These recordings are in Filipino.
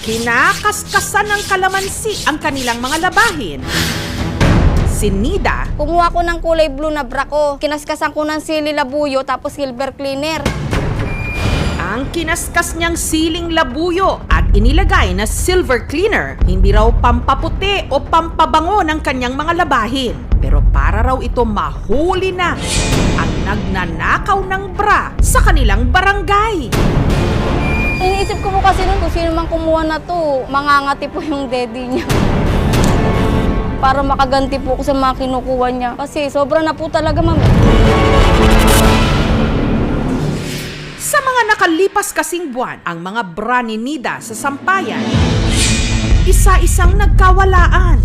Kinakaskasan ng kalamansi ang kanilang mga labahin. Si Nida, Kumuha ko ng kulay blue na bra ko. Kinaskasan ko ng sili labuyo tapos silver cleaner. ang kinaskas niyang siling labuyo at inilagay na silver cleaner, hindi raw pampaputi o pampabango ng kanyang mga labahin. Pero para raw ito mahuli na ang nagnanakaw ng bra sa kanilang barangay. Iniisip ko po kasi nun kung sino man kumuha na to, mangangati po yung daddy niya. Para makaganti po ko sa mga kinukuha niya. Kasi sobra na po talaga, ma'am. Sa mga nakalipas kasing buwan, ang mga bra ni Nida sa sampayan, isa-isang nagkawalaan.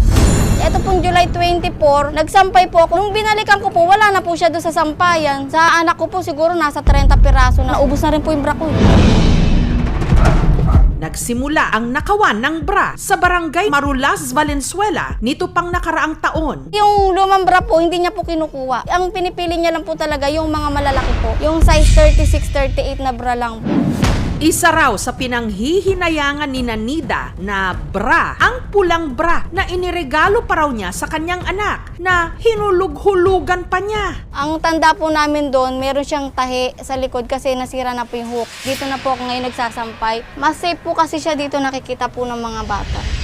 Ito pong July 24, nagsampay po ako. Nung binalikan ko po, wala na po siya doon sa sampayan. Sa anak ko po siguro nasa 30 piraso na. Ubus na rin po yung bra ko. Nagsimula ang nakawan ng bra sa barangay Marulas, Valenzuela nito pang nakaraang taon. Yung lumang bra po, hindi niya po kinukuha. Ang pinipili niya lang po talaga yung mga malalaki po. Yung size 36, 38 na bra lang po. Isa raw sa pinanghihinayangan ni Nanida na bra, ang pulang bra na iniregalo pa raw niya sa kanyang anak na hinulug-hulugan pa niya. Ang tanda po namin doon, meron siyang tahi sa likod kasi nasira na po yung hook. Dito na po ako ngayon nagsasampay. Mas safe po kasi siya dito nakikita po ng mga bata.